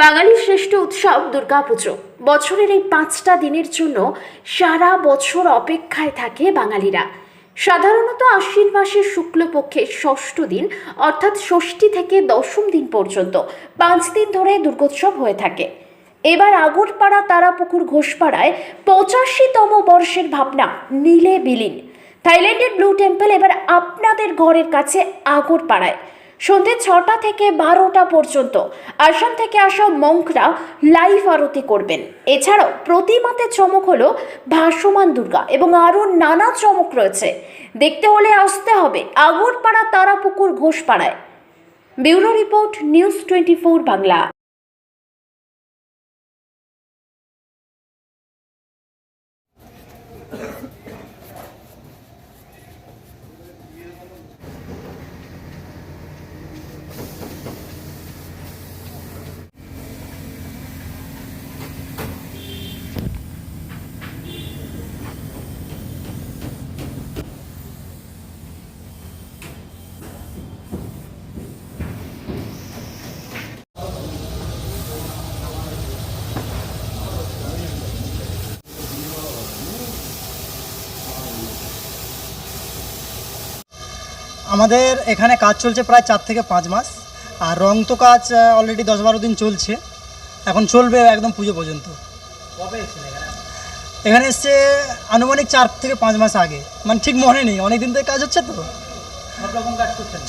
বাঙালির শ্রেষ্ঠ উৎসব দুর্গাপুজো। বছরের এই পাঁচটা দিনের জন্য সারা বছর অপেক্ষায় থাকে বাঙালিরা। সাধারণত আশ্বিন মাসের শুক্লপক্ষের ষষ্ঠ দিন, অর্থাৎ ষষ্ঠী থেকে দশম দিন পর্যন্ত পাঁচ দিন ধরে দুর্গোৎসব হয়ে থাকে। এবার আগরপাড়া তারাপুকুর ঘোষপাড়ায় পঁচাশিতম বর্ষের ভাবনা নীলে বিলীন। থাইল্যান্ডের ব্লু টেম্পল এবার আপনাদের ঘরের কাছে আগরপাড়ায়। সন্ধে ছটা থেকে বারোটা পর্যন্ত। আসাম থেকে আসা মঙ্করা লাইভ আরতি করবেন। এছাড়াও প্রতিমাতে চমক হলো ভাসমান দুর্গা এবং আরও নানা চমক রয়েছে। দেখতে হলে আসতে হবে Agarpara Tarapukur ঘোষপাড়ায়। Bureau report news twenty Bangla. আমাদের এখানে কাজ চলছে প্রায় চার থেকে পাঁচ মাস। আর রং তো কাজ অলরেডি দশ বারো দিন চলছে। এখন চলবে একদম পুজো পর্যন্ত। এখানে? এসছে আনুমানিক চার থেকে পাঁচ মাস আগে। মানে ঠিক মনে নেই অনেক দিন থেকে কাজ হচ্ছে তো।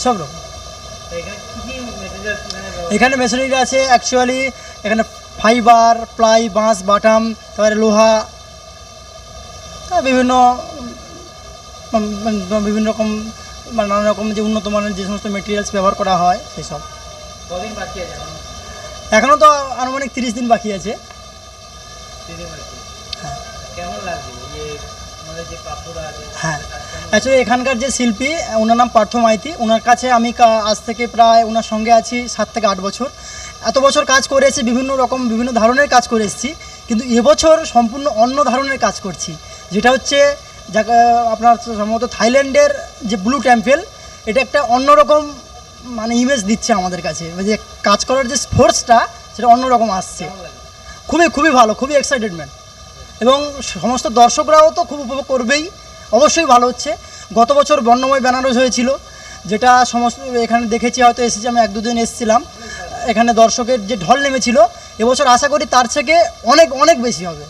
সব রকম এখানে মেশিনারি আছে অ্যাকচুয়ালি এখানে ফাইবার প্লাই বাঁশ বাটাম তারপরে লোহা বিভিন্ন বিভিন্ন রকম মানে নানা রকম যে উন্নত মানের যে সমস্ত মেটেরিয়ালস ব্যবহার করা হয় সেসব কদিন বাকি আছে এখন? এখনও তো আনুমানিক তিরিশ দিন বাকি আছে। হ্যাঁ। কেমন লাগছে? যে আমাদের যে কাপড় আছে হ্যাঁ। অ্যাকচুয়ালি এখানকার যে শিল্পী ওনার নাম পার্থ মাইতি। ওনার কাছে আমি আজ থেকে প্রায় ওনার সঙ্গে আছি সাত থেকে আট বছর। এত বছর কাজ করে এসেছি বিভিন্ন রকম বিভিন্ন ধরনের কাজ করে এসেছি। কিন্তু এবছর সম্পূর্ণ অন্য ধরনের কাজ করছি। যেটা হচ্ছে যাকে আপনার সম্ভবত থাইল্যান্ডের যে ব্লু টেম্পেল, এটা একটা অন্যরকম মানে ইমেজ দিচ্ছে আমাদের কাছে। যে কাজ করার যে ফোর্সটা সেটা অন্যরকম আসছে। খুবই খুবই ভালো, খুবই এক্সাইটেডমেন্ট এবং সমস্ত দর্শকরাও তো খুব উপভোগ করবেই। অবশ্যই ভালো হচ্ছে। গত বছর বর্ণময় বেনারস হয়েছিল, যেটা সমস্ত, এখানে দেখেছি, হয়তো এসেছি, আমি এক দুদিন এসেছিলাম। এখানে দর্শকের যে ঢল নেমেছিল, এবছর আশা করি তার থেকে অনেক অনেক বেশি হবে।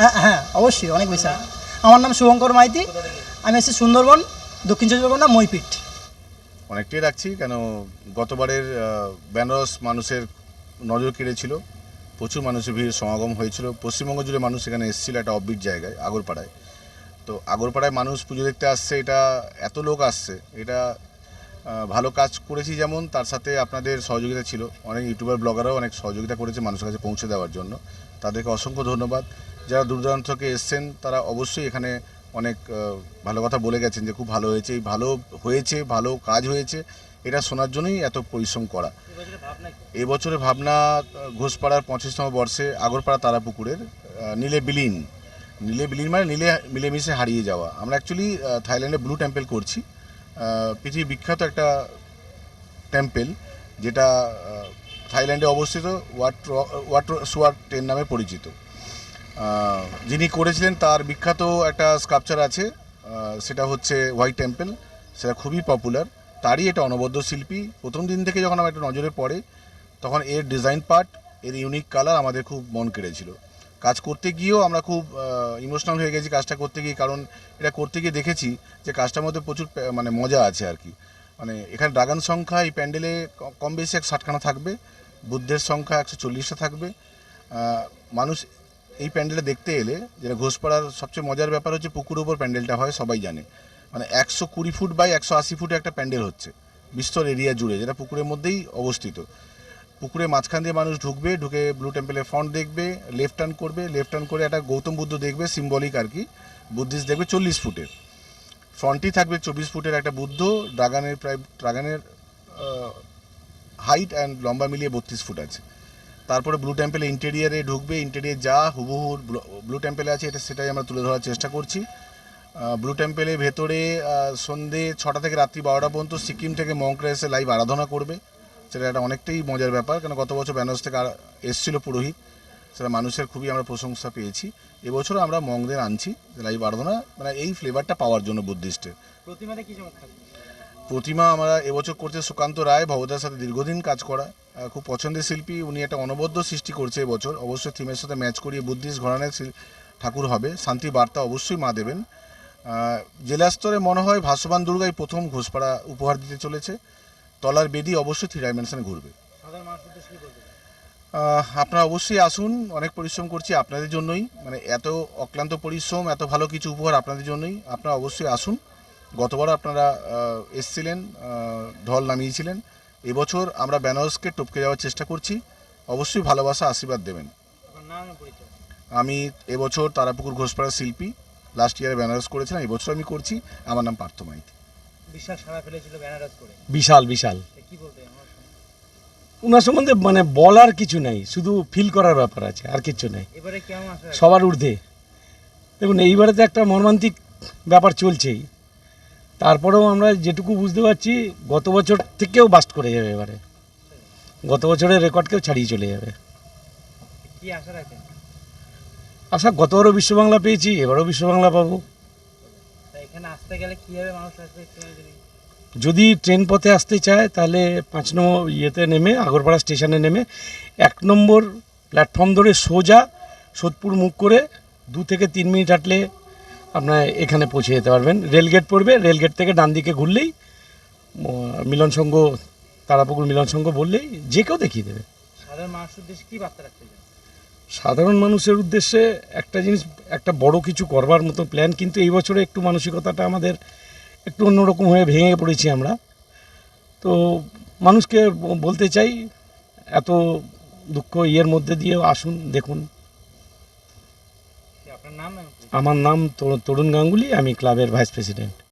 হ্যাঁ হ্যাঁ অবশ্যই, অনেক বেশি আমার নাম শুভঙ্কর মাইতি। আমি এসেছি সুন্দরবন, দক্ষিণ চব্বিশ পরগনা মইপিঠ অনেকটাই রাখছি, কেন গতবারের বেনারস মানুষের নজর কেড়েছিল, প্রচুর মানুষের ভিড়, সমাগম হয়েছিল। পশ্চিমবঙ্গ জুড়ে মানুষ এখানে এসেছিল একটা অববিট জায়গায়, আগরপাড়ায়। তো আগরপাড়ায় মানুষ পুজো দেখতে আসছে, এটা এত লোক আসছে, এটা ভালো কাজ করেছি যেমন, তার সাথে আপনাদের সহযোগিতা ছিল। অনেক ইউটিউবার, ব্লগাররাও অনেক সহযোগিতা করেছে মানুষের কাছে পৌঁছে দেওয়ার জন্য। তাদেরকে অসংখ্য ধন্যবাদ। যারা দূর দূরান্ত থেকে এসছেন তারা অবশ্যই এখানে অনেক ভালো কথা বলে গেছেন যে খুব ভালো হয়েছে। এই ভালো হয়েছে ভালো কাজ হয়েছে। এটা শোনার জন্যই এত পরিশ্রম করা। এবছরের ভাবনা ঘোষপাড়ার পঁচিশতম বর্ষে আগরপাড়া তারাপুকুরের নীলে বিলীন। নীলে বিলীন মানে নীলে মিলেমিশে হারিয়ে যাওয়া। আমরা অ্যাকচুয়ালি থাইল্যান্ডে ব্লু টেম্পেল করছি। আহ, পৃথিবী বিখ্যাত একটা টেম্পেল যেটা থাইল্যান্ডে অবস্থিত ওয়াট ওয়াট সুয়ার টেন নামে পরিচিত। যিনি করেছিলেন তার বিখ্যাত একটা স্কাল্পচার আছে সেটা হচ্ছে হোয়াইট টেম্পল সেটা খুবই পপুলার তারই এটা অনবদ্য শিল্পী। প্রথম দিন থেকে যখন আমার একটা নজরে পড়ে, তখন এর ডিজাইন পার্ট এর ইউনিক কালার আমাদের খুব মন কেড়েছিল। কাজ করতে গিয়েও আমরা খুব ইমোশনাল হয়ে গেছি কাজটা করতে গিয়ে, কারণ এটা করতে গিয়ে দেখেছি যে কাজটার মধ্যে প্রচুর মানে মজা আছে আর কি। মানে এখানে ড্রাগন সংখ্যা, এই প্যান্ডেলে কম বেশি এক ষাটখানা থাকবে, বুদ্ধের সংখ্যা একশো চল্লিশটা থাকবে। মানুষ এই প্যান্ডেলটা দেখতে এলে যেটা ঘোষপাড়ার সবচেয়ে মজার ব্যাপার হচ্ছে পুকুরের উপর প্যান্ডেলটা হয়, সবাই জানে। মানে একশো কুড়ি ফুট বাই একশো আশি ফুটে একটা প্যান্ডেল হচ্ছে, বিস্তর এরিয়া জুড়ে, যেটা পুকুরের মধ্যেই অবস্থিত। পুকুরের মাঝখান দিয়ে মানুষ ঢুকবে, ঢুকে ব্লু টেম্পলের ফ্রন্ট দেখবে, লেফট টার্ন করবে, লেফট টার্ন করে একটা গৌতম বুদ্ধ দেখবে সিম্বলিক আর কি, বুদ্ধিস্ট দেখবে চল্লিশ ফুটের ফ্রন্টই থাকবে চব্বিশ ফুটের একটা বুদ্ধ ড্রাগানের প্রায় ড্রাগনের হাইট অ্যান্ড লম্বা মিলিয়ে বত্রিশ ফুট আছে। তারপরে ব্লু টেম্পলে ইন্টেরিয়ারে ঢুকবে ইন্টেরিয়ার যা হুবহু ব্লু টেম্পলে আছে, এটা সেটাই আমরা তুলে ধরার চেষ্টা করছি। ব্লু টেম্পলের ভেতরে সন্ধে ছটা থেকে রাত্রি বারোটা পর্যন্ত সিকিম থেকে মঙ্করা এসে লাইভ আরাধনা করবে। সেটা একটা অনেকটাই মজার ব্যাপার কারণ গত বছর বেনারস থেকে আর এসছিল পুরোহিত, সেটা মানুষের খুবই আমরা প্রশংসা পেয়েছি। এবছরও আমরা মংদের আনছি লাইভ আরাধনা মানে এই ফ্লেভারটা পাওয়ার জন্য বুদ্ধিস্টের প্রতিমাতে প্রতিমা আমরা এবছর করছে সুকান্ত রায় ভবতার সাথে দীর্ঘদিন কাজ করা। খুব পছন্দের শিল্পী উনি একটা অনবদ্য সৃষ্টি করছে এবছর। অবশ্যই থিমের সাথে ম্যাচ করিয়ে বুদ্ধিস্ট ঘরানের ঠাকুর হবে। শান্তি বার্তা অবশ্যই মা দেবেন। জেলা স্তরে মনে হয় ভাসবান দুর্গাই প্রথম ঘোষপাড়া উপহার দিতে চলেছে। তলার বেদি অবশ্যই থ্রি ডাইমেনশনে ঘুরবে। আপনারা অবশ্যই আসুন। অনেক পরিশ্রম করছি আপনাদের জন্যই। মানে এত অক্লান্ত পরিশ্রম এত ভালো কিছু উপহার আপনাদের জন্যই। আপনারা অবশ্যই আসুন। গতবার আপনারা এসছিলেন ঢল নামিয়েছিলেন। এবছর আমরা বেনারসকে টপকে যাওয়ার চেষ্টা করছি। অবশ্যই ভালোবাসা আশীর্বাদ দেবেন। আমি এবছর তারাপুকুর ঘোষপাড়া শিল্পী লাস্ট ইয়ারে বেনারস করেছিলাম এবছর আমি করছি। আমার নাম পার্থ মাইতি। বিশাল সারা ফেলেছিল বেনারস করে। বিশাল বিশাল। তা কি বলতে আমার সঙ্গে? ওনার সম্বন্ধে মানে বলার কিছু নাই শুধু ফিল করার ব্যাপার আছে আর কিছু নেই? সবার ঊর্ধ্বে। দেখুন এইবারে তো একটা মর্মান্তিক ব্যাপার চলছেই। তারপরেও আমরা যেটুকু বুঝতে পারছি গত বছর থেকেও বাস্ট করে যাবে এবারে। গত বছরের রেকর্ডকেও ছাড়িয়ে চলে যাবে। কি আশা গতবারও বিশ্ব বাংলা পেয়েছি এবারও বিশ্ব বাংলা পাবো। এখানে আসতে গেলে কীভাবে মানুষ যদি যদি ট্রেন পথে আসতে চায় তাহলে পাঁচ নম্বর ইয়েতে নেমে আগরপাড়া স্টেশনে নেমে এক নম্বর প্ল্যাটফর্ম ধরে সোজা সোদপুর মুখ করে দু থেকে তিন মিনিট হাঁটলে আপনার এখানে পৌঁছে যেতে পারবেন। রেলগেট পড়বে রেলগেট থেকে ডান দিকে ঘুরলেই মিলন সংঘ তারাপুকুর মিলন সংঘ বললেই যে কেউ দেখিয়ে দেবে। সাধারণ মানুষ উদ্দেশ্যে কি বার্তা রাখতে চান? সাধারণ মানুষের উদ্দেশ্যে একটা জিনিস একটা বড় কিছু করবার মতো প্ল্যান কিন্তু এই বছরে একটু মানসিকতাটা আমাদের একটু অন্যরকম হয়ে ভেঙে পড়েছি আমরা। তো মানুষকে বলতে চাই এত দুঃখ ইয়ের মধ্যে দিয়ে আসুন দেখুন। আপনার নাম। আমার নাম তরু- তরুণ গাঙ্গুলি আমি ক্লাবের ভাইস প্রেসিডেন্ট।